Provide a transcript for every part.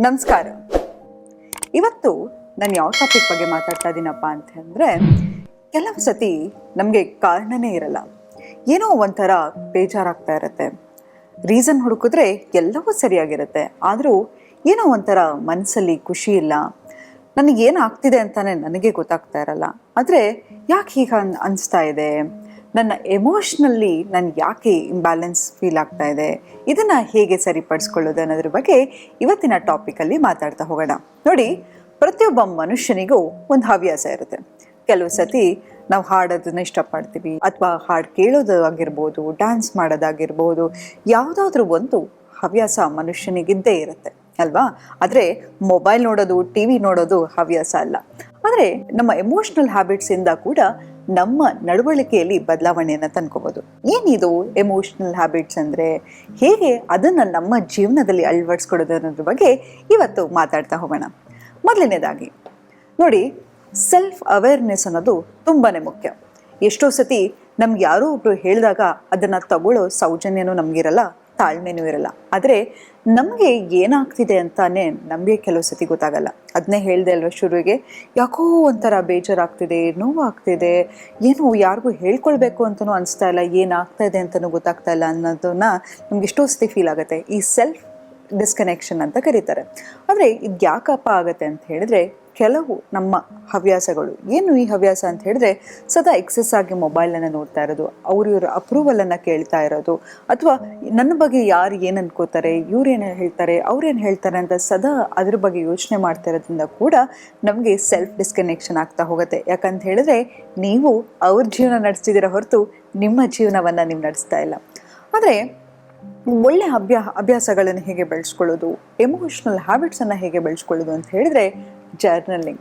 ನಮಸ್ಕಾರ. ಇವತ್ತು ನಾನು ಯಾವ ಟಾಪಿಕ್ ಬಗ್ಗೆ ಮಾತಾಡ್ತಾ ಇದ್ದೀನಪ್ಪ ಅಂತ ಅಂದರೆ, ಕೆಲವು ಸತಿ ನಮಗೆ ಕಾರಣನೇ ಇರಲ್ಲ. ಏನೋ ಒಂಥರ ಬೇಜಾರಾಗ್ತಾ ಇರುತ್ತೆ. ರೀಸನ್ ಹುಡುಕಿದ್ರೆ ಎಲ್ಲವೂ ಸರಿಯಾಗಿರುತ್ತೆ. ಆದರೂ ಏನೋ ಒಂಥರ ಮನಸ್ಸಲ್ಲಿ ಖುಷಿ ಇಲ್ಲ. ನನಗೇನು ಆಗ್ತಿದೆ ಅಂತಲೇ ನನಗೆ ಗೊತ್ತಾಗ್ತಾ ಇರಲ್ಲ. ಆದರೆ ಯಾಕೆ ಹೀಗೆ ಅನ್, ಅನಿಸ್ತಾ ಇದೆ? ನನ್ನ ಎಮೋಷ್ನಲ್ಲಿ ನಾನು ಯಾಕೆ ಇಂಬ್ಯಾಲೆನ್ಸ್ ಫೀಲ್ ಆಗ್ತಾ ಇದೆ? ಇದನ್ನು ಹೇಗೆ ಸರಿಪಡಿಸ್ಕೊಳ್ಳೋದು ಅನ್ನೋದ್ರ ಬಗ್ಗೆ ಇವತ್ತಿನ ಟಾಪಿಕಲ್ಲಿ ಮಾತಾಡ್ತಾ ಹೋಗೋಣ. ನೋಡಿ, ಪ್ರತಿಯೊಬ್ಬ ಮನುಷ್ಯನಿಗೂ ಒಂದು ಹವ್ಯಾಸ ಇರುತ್ತೆ. ಕೆಲವು ಸತಿ ನಾವು ಹಾಡೋದನ್ನ ಇಷ್ಟಪಡ್ತೀವಿ, ಅಥವಾ ಹಾಡು ಕೇಳೋದು ಆಗಿರ್ಬೋದು ಡ್ಯಾನ್ಸ್ ಮಾಡೋದಾಗಿರ್ಬೋದು, ಯಾವುದಾದ್ರೂ ಒಂದು ಹವ್ಯಾಸ ಮನುಷ್ಯನಿಗಿದ್ದೇ ಇರುತ್ತೆ, ಅಲ್ವಾ? ಆದರೆ ಮೊಬೈಲ್ ನೋಡೋದು ಟಿ ವಿ ನೋಡೋದು ಹವ್ಯಾಸ ಅಲ್ಲ. ಆದರೆ ನಮ್ಮ ಎಮೋಷ್ನಲ್ ಹ್ಯಾಬಿಟ್ಸಿಂದ ಕೂಡ ನಮ್ಮ ನಡವಳಿಕೆಯಲ್ಲಿ ಬದಲಾವಣೆಯನ್ನು ತಂದ್ಕೋಬೋದು. ಏನಿದು ಎಮೋಷ್ನಲ್ ಹ್ಯಾಬಿಟ್ಸ್ ಅಂದರೆ? ಹೇಗೆ ಅದನ್ನು ನಮ್ಮ ಜೀವನದಲ್ಲಿ ಅಳವಡಿಸ್ಕೊಡೋದು ಅನ್ನೋದ್ರ ಬಗ್ಗೆ ಇವತ್ತು ಮಾತಾಡ್ತಾ ಹೋಗೋಣ. ಮೊದಲನೇದಾಗಿ, ನೋಡಿ ಸೆಲ್ಫ್ ಅವೇರ್ನೆಸ್ ಅನ್ನೋದು ತುಂಬಾ ಮುಖ್ಯ. ಎಷ್ಟೋ ಸತಿ ನಮ್ಗೆ ಯಾರೋ ಒಬ್ರು ಹೇಳಿದಾಗ ಅದನ್ನು ತಗೊಳ್ಳೋ ಸೌಜನ್ಯನೂ ನಮಗಿರಲ್ಲ. ತಾಳ್ಮೆನೂ ಇರಲ್ಲ. ಆದರೆ ನಮಗೆ ಏನಾಗ್ತಿದೆ ಅಂತಾನೆ ನಮಗೆ ಕೆಲವು ಸತಿ ಗೊತ್ತಾಗಲ್ಲ. ಅದನ್ನೇ ಹೇಳಿದೆ ಅಲ್ವ ಶುರುವಿಗೆ, ಯಾಕೋ ಒಂಥರ ಬೇಜಾರಾಗ್ತಿದೆ ನೋವಾಗ್ತಿದೆ ಏನು ಯಾರಿಗೂ ಹೇಳ್ಕೊಳ್ಬೇಕು ಅಂತಲೂ ಅನಿಸ್ತಾ ಇಲ್ಲ ಏನಾಗ್ತಾ ಇದೆ ಅಂತಲೂ ಗೊತ್ತಾಗ್ತಾ ಇಲ್ಲ ಅನ್ನೋದನ್ನ ನಮ್ಗೆ ಎಷ್ಟೋ ಸತಿ ಫೀಲ್ ಆಗುತ್ತೆ. ಈ ಸೆಲ್ಫ್ ಡಿಸ್ಕನೆಕ್ಷನ್ ಅಂತ ಕರೀತಾರೆ. ಆದರೆ ಇದು ಯಾಕಪ್ಪ ಆಗುತ್ತೆ ಅಂತ ಹೇಳಿದ್ರೆ ಕೆಲವು ನಮ್ಮ ಹವ್ಯಾಸಗಳು. ಏನು ಈ ಹವ್ಯಾಸ ಅಂತ ಹೇಳಿದ್ರೆ ಸದಾ ಎಕ್ಸೆಸ್ ಆಗಿ ಮೊಬೈಲನ್ನು ನೋಡ್ತಾ ಇರೋದು, ಅವ್ರು ಇವ್ರ ಅಪ್ರೂವಲನ್ನು ಕೇಳ್ತಾ ಇರೋದು, ಅಥವಾ ನನ್ನ ಬಗ್ಗೆ ಯಾರು ಏನು ಅನ್ಕೋತಾರೆ ಇವ್ರೇನು ಹೇಳ್ತಾರೆ ಅವ್ರೇನು ಹೇಳ್ತಾರೆ ಅಂತ ಸದಾ ಅದ್ರ ಬಗ್ಗೆ ಯೋಚನೆ ಮಾಡ್ತಾ ಇರೋದ್ರಿಂದ ಕೂಡ ನಮಗೆ ಸೆಲ್ಫ್ ಡಿಸ್ಕನೆಕ್ಷನ್ ಆಗ್ತಾ ಹೋಗುತ್ತೆ. ಯಾಕಂತ ಹೇಳಿದ್ರೆ ನೀವು ಅವ್ರ ಜೀವನ ನಡೆಸ್ತಿದ್ದೀರ ಹೊರತು ನಿಮ್ಮ ಜೀವನವನ್ನು ನೀವು ನಡೆಸ್ತಾ ಇಲ್ಲ. ಆದರೆ ಒಳ್ಳೆ ಅಭ್ಯಾ ಅಭ್ಯಾಸಗಳನ್ನು ಹೇಗೆ ಬೆಳೆಸ್ಕೊಳ್ಳೋದು ಎಮೋಷ್ನಲ್ ಹ್ಯಾಬಿಟ್ಸನ್ನು ಹೇಗೆ ಬೆಳೆಸ್ಕೊಳ್ಳೋದು ಅಂತ ಹೇಳಿದ್ರೆ ಜರ್ನಲಿಂಗ್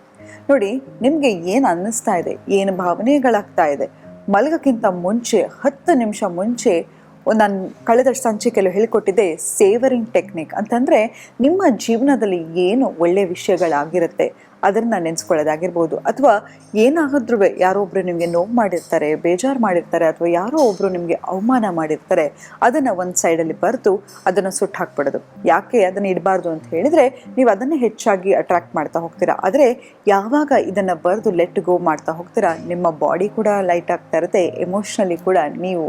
ನೋಡಿ, ನಿಮಗೆ ಏನು ಅನ್ನಿಸ್ತಾ ಇದೆ? ಏನು ಭಾವನೆಗಳಾಗ್ತಾ ಇದೆ ಮಲಗಕ್ಕಿಂತ ಮುಂಚೆ, ಹತ್ತು ನಿಮಿಷ ಮುಂಚೆ ನಾನು ಕಳೆದ ಸಂಚಿಕೆಯಲ್ಲಿ ಹೇಳಿಕೊಟ್ಟಿದ್ದೆ ಸೇವರಿಂಗ್ ಟೆಕ್ನಿಕ್. ಅಂತಂದರೆ, ನಿಮ್ಮ ಜೀವನದಲ್ಲಿ ಏನು ಒಳ್ಳೆ ವಿಷಯಗಳಾಗಿರುತ್ತೆ? ಅದನ್ನು ನೆನೆಸ್ಕೊಳ್ಳೋದಾಗಿರ್ಬೋದು. ಅಥವಾ ಏನಾದ್ರೂ ಯಾರೋ ಒಬ್ಬರು ನಿಮಗೆ ನೋವು ಮಾಡಿರ್ತಾರೆ, ಬೇಜಾರು ಮಾಡಿರ್ತಾರೆ, ಅಥವಾ ಯಾರೋ ಒಬ್ಬರು ನಿಮಗೆ ಅವಮಾನ ಮಾಡಿರ್ತಾರೆ, ಅದನ್ನು ಒಂದು ಸೈಡಲ್ಲಿ ಬರೆದು ಅದನ್ನು ಸುಟ್ಟು ಹಾಕ್ಬಿಡೋದು. ಯಾಕೆ ಅದನ್ನು ಇಡಬಾರ್ದು ಅಂತ ಹೇಳಿದರೆ ನೀವು ಅದನ್ನೇ ಹೆಚ್ಚಾಗಿ ಅಟ್ರಾಕ್ಟ್ ಮಾಡ್ತಾ ಹೋಗ್ತೀರಾ. ಆದರೆ ಯಾವಾಗ ಇದನ್ನು ಬರೆದು ಲೆಟ್ ಗೋ ಮಾಡ್ತಾ ಹೋಗ್ತೀರಾ, ನಿಮ್ಮ ಬಾಡಿ ಕೂಡ ಲೈಟ್ ಆಗ್ತಾ ಇರುತ್ತೆ ಎಮೋಷ್ನಲಿ ಕೂಡ ನೀವು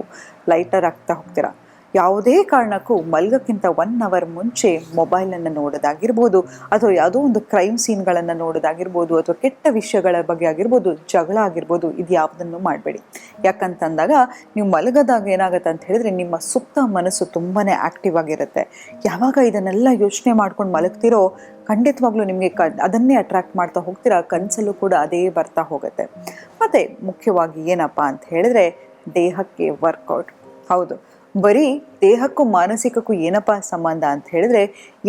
ಲೈಟರ್ ಆಗ್ತಾ ಹೋಗ್ತೀರಾ. ಯಾವುದೇ ಕಾರಣಕ್ಕೂ ಮಲ್ಗಕ್ಕಿಂತ ಒನ್ ಅವರ್ ಮುಂಚೆ ಮೊಬೈಲನ್ನು ನೋಡೋದಾಗಿರ್ಬೋದು, ಅಥವಾ ಯಾವುದೋ ಒಂದು ಕ್ರೈಮ್ ಸೀನ್ಗಳನ್ನು ನೋಡೋದಾಗಿರ್ಬೋದು, ಅಥವಾ ಕೆಟ್ಟ ವಿಷಯಗಳ ಬಗ್ಗೆ ಆಗಿರ್ಬೋದು, ಜಗಳ ಆಗಿರ್ಬೋದು, ಇದು ಯಾವುದನ್ನು ಮಾಡಬೇಡಿ. ಯಾಕಂತಂದಾಗ ನೀವು ಮಲಗದಾಗ ಏನಾಗುತ್ತೆ ಅಂತ ಹೇಳಿದ್ರೆ ನಿಮ್ಮ ಸುತ್ತ ಮನಸ್ಸು ತುಂಬಾ ಆ್ಯಕ್ಟಿವ್ ಆಗಿರುತ್ತೆ. ಯಾವಾಗ ಇದನ್ನೆಲ್ಲ ಯೋಚನೆ ಮಾಡ್ಕೊಂಡು ಮಲಗ್ತಿರೋ, ಖಂಡಿತವಾಗ್ಲೂ ನಿಮಗೆ ಕ, ಅದನ್ನೇ ಅಟ್ರಾಕ್ಟ್ ಮಾಡ್ತಾ ಹೋಗ್ತೀರಾ, ಕನಸಲ್ಲೂ ಕೂಡ ಅದೇ ಬರ್ತಾ ಹೋಗುತ್ತೆ. ಮತ್ತು ಮುಖ್ಯವಾಗಿ ಏನಪ್ಪ ಅಂತ ಹೇಳಿದ್ರೆ, ದೇಹಕ್ಕೆ ವರ್ಕೌಟ್ ಹೌದು. ಬರೀ ದೇಹಕ್ಕೂ ಮಾನಸಿಕಕ್ಕೂ ಏನಪ್ಪ ಸಂಬಂಧ ಅಂತ ಹೇಳಿದ್ರೆ,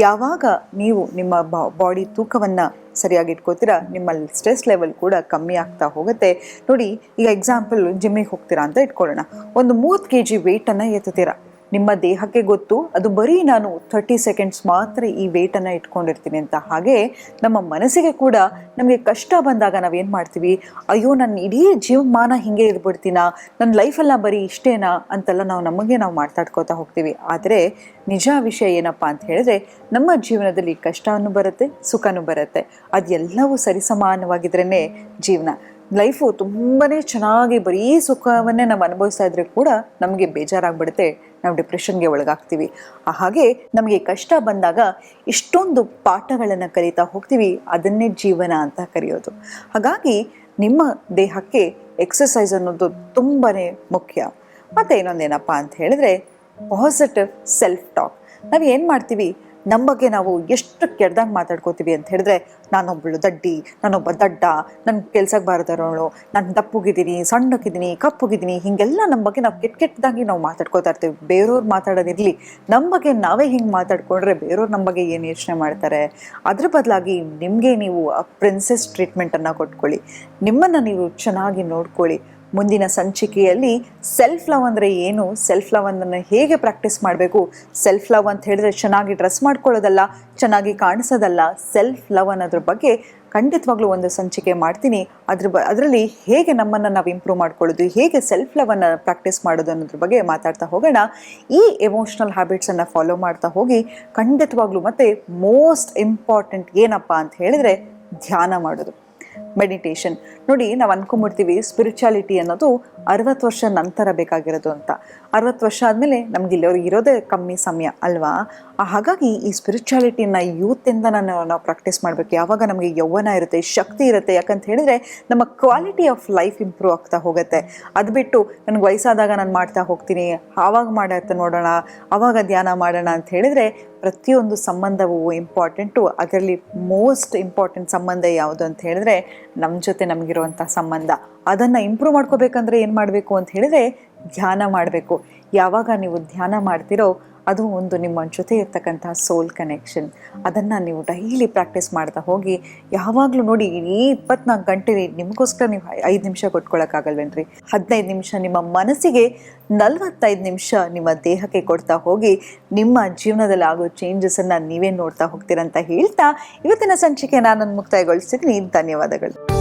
ಯಾವಾಗ ನೀವು ನಿಮ್ಮ ಬಾಡಿ ತೂಕವನ್ನು ಸರಿಯಾಗಿ ಇಟ್ಕೋತೀರಾ ನಿಮ್ಮಲ್ಲಿ ಸ್ಟ್ರೆಸ್ ಲೆವೆಲ್ ಕೂಡ ಕಮ್ಮಿ ಆಗ್ತಾ ಹೋಗುತ್ತೆ. ನೋಡಿ, ಈಗ ಎಕ್ಸಾಂಪಲ್ ಜಿಮ್ಮಿಗೆ ಹೋಗ್ತೀರಾ ಅಂತ ಇಟ್ಕೊಳ್ಳೋಣ. ಒಂದು ಮೂವತ್ತು ಕೆ ಜಿ ವೆಯ್ಟನ್ನು ಎತ್ತುತ್ತೀರಾ? ನಿಮ್ಮ ದೇಹಕ್ಕೆ ಗೊತ್ತು. ಅದು ಬರೀ ನಾನು ಥರ್ಟಿ ಸೆಕೆಂಡ್ಸ್ ಮಾತ್ರ ಈ ವೆಯ್ಟನ್ನು ಇಟ್ಕೊಂಡಿರ್ತೀನಿ ಅಂತ. ಹಾಗೆ ನಮ್ಮ ಮನಸ್ಸಿಗೆ ಕೂಡ ನಮಗೆ ಕಷ್ಟ ಬಂದಾಗ ನಾವೇನು ಮಾಡ್ತೀವಿ? ಅಯ್ಯೋ ನನ್ನ ಇಡೀ ಜೀವಮಾನ ಹಿಂಗೆ ಇರ್ಬಿಡ್ತೀನಾ? ನನ್ನ ಲೈಫೆಲ್ಲ ಬರೀ ಇಷ್ಟೇನಾ? ಅಂತೆಲ್ಲ ನಾವು ನಮಗೆ ನಾವು ಮಾತಾಡ್ಕೋತಾ ಹೋಗ್ತೀವಿ. ಆದರೆ ನಿಜ ವಿಷಯ ಏನಪ್ಪ ಅಂತ ಹೇಳಿದ್ರೆ ನಮ್ಮ ಜೀವನದಲ್ಲಿ ಕಷ್ಟವೂ ಬರುತ್ತೆ, ಸುಖನೂ ಬರುತ್ತೆ. ಅದೆಲ್ಲವೂ ಸರಿಸಮಾನವಾಗಿದ್ರೇ ಜೀವನ. ಲೈಫು ತುಂಬಾ ಚೆನ್ನಾಗಿ ಬರೀ ಸುಖವನ್ನೇ ನಾವು ಅನುಭವಿಸ್ತಾ ಇದ್ರೆ ಕೂಡ ನಮಗೆ ಬೇಜಾರಾಗ್ಬಿಡುತ್ತೆ. ನಾವು ಡಿಪ್ರೆಷನ್ಗೆ ಒಳಗಾಗ್ತೀವಿ. ಹಾಗೆ ನಮಗೆ ಕಷ್ಟ ಬಂದಾಗ ಇಷ್ಟೊಂದು ಪಾಠಗಳನ್ನು ಕಲಿತಾ ಹೋಗ್ತೀವಿ. ಅದನ್ನೇ ಜೀವನ ಅಂತ ಕರೆಯೋದು. ಹಾಗಾಗಿ ನಿಮ್ಮ ದೇಹಕ್ಕೆ ಎಕ್ಸಸೈಸ್ ಅನ್ನೋದು ತುಂಬಾ ಮುಖ್ಯ. ಮತ್ತು ಇನ್ನೊಂದೇನಪ್ಪ ಅಂತ ಹೇಳಿದ್ರೆ ಪಾಸಿಟಿವ್ ಸೆಲ್ಫ್ ಟಾಕ್ ನಾವು ಏನು ಮಾಡ್ತೀವಿ? ನಮ್ಮ ಬಗ್ಗೆ ನಾವು ಎಷ್ಟು ಕೆಡ್ದಂಗೆ ಮಾತಾಡ್ಕೋತೀವಿ ಅಂತ ಹೇಳಿದ್ರೆ ನಾನೊಬ್ಬಳು ದಡ್ಡಿ, ನಾನೊಬ್ಬ ದಡ್ಡ ನನ್ನ ಕೆಲ್ಸಕ್ಕೆ ಬಾರದರೋಳು ನಾನು ದಪ್ಪುಗಿದ್ದೀನಿ, ಸಣ್ಣಕ್ಕಿದ್ದೀನಿ, ಕಪ್ಪುಗಿದ್ದೀನಿ, ಹೀಗೆಲ್ಲ ನಮ್ಮ ಬಗ್ಗೆ ನಾವು ಕೆಟ್ಟ ಕೆಟ್ಟದಾಗಿ ನಾವು ಮಾತಾಡ್ಕೋತಾ ಇರ್ತೀವಿ. ಬೇರೆಯವ್ರು ಮಾತಾಡೋದಿರಲಿ. ನಮ್ಮ ಬಗ್ಗೆ ನಾವೇ ಹಿಂಗೆ ಮಾತಾಡ್ಕೊಂಡ್ರೆ ಬೇರೆಯವ್ರು ನಮ್ಮ ಬಗ್ಗೆ ಏನು ಯೋಚನೆ ಮಾಡ್ತಾರೆ? ಅದ್ರ ಬದಲಾಗಿ ನಿಮಗೆ ನೀವು ಆ ಪ್ರಿನ್ಸೆಸ್ ಟ್ರೀಟ್ಮೆಂಟನ್ನು ಕೊಟ್ಕೊಳ್ಳಿ. ನಿಮ್ಮನ್ನು ನೀವು ಚೆನ್ನಾಗಿ ನೋಡ್ಕೊಳ್ಳಿ. ಮುಂದಿನ ಸಂಚಿಕೆಯಲ್ಲಿ ಸೆಲ್ಫ್ ಲವ್ ಅಂದರೆ ಏನು? ಸೆಲ್ಫ್ ಲವ್ ಅನ್ನು ಹೇಗೆ ಪ್ರಾಕ್ಟೀಸ್ ಮಾಡಬೇಕು? ಸೆಲ್ಫ್ ಲವ್ ಅಂತ ಹೇಳಿದ್ರೆ ಚೆನ್ನಾಗಿ ಡ್ರೆಸ್ ಮಾಡ್ಕೊಳ್ಳೋದಲ್ಲ, ಚೆನ್ನಾಗಿ ಕಾಣಿಸೋದಲ್ಲ ಸೆಲ್ಫ್ ಲವ್ ಅನ್ನೋದ್ರ ಬಗ್ಗೆ ಖಂಡಿತವಾಗ್ಲೂ ಒಂದು ಸಂಚಿಕೆ ಮಾಡ್ತೀನಿ. ಅದ್ರ ಬ, ಅದರಲ್ಲಿ ಹೇಗೆ ನಮ್ಮನ್ನು ನಾವು ಇಂಪ್ರೂವ್ ಮಾಡ್ಕೊಳ್ಳೋದು, ಹೇಗೆ ಸೆಲ್ಫ್ ಲವನ್ನು ಪ್ರಾಕ್ಟೀಸ್ ಮಾಡೋದು ಅನ್ನೋದ್ರ ಬಗ್ಗೆ ಮಾತಾಡ್ತಾ ಹೋಗೋಣ. ಈ ಎಮೋಷ್ನಲ್ ಹ್ಯಾಬಿಟ್ಸನ್ನು ಫಾಲೋ ಮಾಡ್ತಾ ಹೋಗಿ ಖಂಡಿತವಾಗ್ಲೂ ಮತ್ತೆ ಮೋಸ್ಟ್ ಇಂಪಾರ್ಟೆಂಟ್ ಏನಪ್ಪ ಅಂತ ಹೇಳಿದ್ರೆ ಧ್ಯಾನ ಮಾಡೋದು. ಮೆಡಿಟೇಷನ್ ನೋಡಿ, ನಾವು ಅನ್ಕೊಂಬಿಡ್ತೀವಿ ಸ್ಪಿರಿಚುಯಾಲಿಟಿ ಅನ್ನೋದು ಅರವತ್ತು ವರ್ಷ ನಂತರ ಬೇಕಾಗಿರೋದು ಅಂತ. ಅರವತ್ತು ವರ್ಷ ಆದಮೇಲೆ ನಮ್ಗೆ ಇಲ್ಲಿವ್ರಿಗೆ ಇರೋದೇ ಕಮ್ಮಿ ಸಮಯ, ಅಲ್ವಾ? ಹಾಗಾಗಿ ಈ ಸ್ಪಿರಿಚುಯಾಲಿಟಿನ ಯೂತಿಂದ ನಾನು ನಾವು ಪ್ರಾಕ್ಟೀಸ್ ಮಾಡಬೇಕು. ಯಾವಾಗ ನಮಗೆ ಯೌವನ ಇರುತ್ತೆ, ಶಕ್ತಿ ಇರುತ್ತೆ, ಯಾಕಂತ ಹೇಳಿದ್ರೆ ನಮ್ಮ ಕ್ವಾಲಿಟಿ ಆಫ್ ಲೈಫ್ ಇಂಪ್ರೂವ್ ಆಗ್ತಾ ಹೋಗುತ್ತೆ. ಅದು ಬಿಟ್ಟು ನನಗೆ ವಯಸ್ಸಾದಾಗ ನಾನು ಮಾಡ್ತಾ ಹೋಗ್ತೀನಿ, ಆವಾಗ ಮಾಡತ್ತೆ ನೋಡೋಣ, ಆವಾಗ ಧ್ಯಾನ ಮಾಡೋಣ ಅಂತ ಹೇಳಿದ್ರೆ ಪ್ರತಿಯೊಂದು ಸಂಬಂಧವು ಇಂಪಾರ್ಟೆಂಟು ಅದರಲ್ಲಿ ಮೋಸ್ಟ್ ಇಂಪಾರ್ಟೆಂಟ್ ಸಂಬಂಧ ಯಾವುದು ಅಂತ ಹೇಳಿದ್ರೆ ನಮ್ಮ ಜೊತೆ ನಮಗಿರುವಂಥ ಸಂಬಂಧ. ಅದನ್ನು ಇಂಪ್ರೂವ್ ಮಾಡ್ಕೋಬೇಕಂದ್ರೆ ಏನು ಮಾಡಬೇಕು ಅಂತ ಹೇಳಿದ್ರೆ ಧ್ಯಾನ ಮಾಡಬೇಕು. ಯಾವಾಗ ನೀವು ಧ್ಯಾನ ಮಾಡ್ತಿರೋ ಅದು ಒಂದು ನಿಮ್ಮ ಜೊತೆ ಇರ್ತಕ್ಕಂಥ ಸೋಲ್ ಕನೆಕ್ಷನ್ ಅದನ್ನು ನೀವು ಡೈಲಿ ಪ್ರಾಕ್ಟೀಸ್ ಮಾಡ್ತಾ ಹೋಗಿ, ಯಾವಾಗಲೂ ನೋಡಿ ಈ ಇಪ್ಪತ್ನಾಲ್ಕು ಗಂಟೆ ನಿಮಗೋಸ್ಕರ ನೀವು ಐದು ನಿಮಿಷ ಕೊಟ್ಕೊಳ್ಳೋಕ್ಕಾಗಲ್ವೇನ್ರಿ ಹದಿನೈದು ನಿಮಿಷ ನಿಮ್ಮ ಮನಸ್ಸಿಗೆ ನಲವತ್ತೈದು ನಿಮಿಷ ನಿಮ್ಮ ದೇಹಕ್ಕೆ ಕೊಡ್ತಾ ಹೋಗಿ, ನಿಮ್ಮ ಜೀವನದಲ್ಲಿ ಆಗೋ ಚೇಂಜಸನ್ನು ನೀವೇ ನೋಡ್ತಾ ಹೋಗ್ತೀರಂತ ಹೇಳ್ತಾ, ಇವತ್ತಿನ ಸಂಚಿಕೆ ನಾನು ಮುಕ್ತಾಯಗೊಳಿಸಿದ್ದೀನಿ ಧನ್ಯವಾದಗಳು.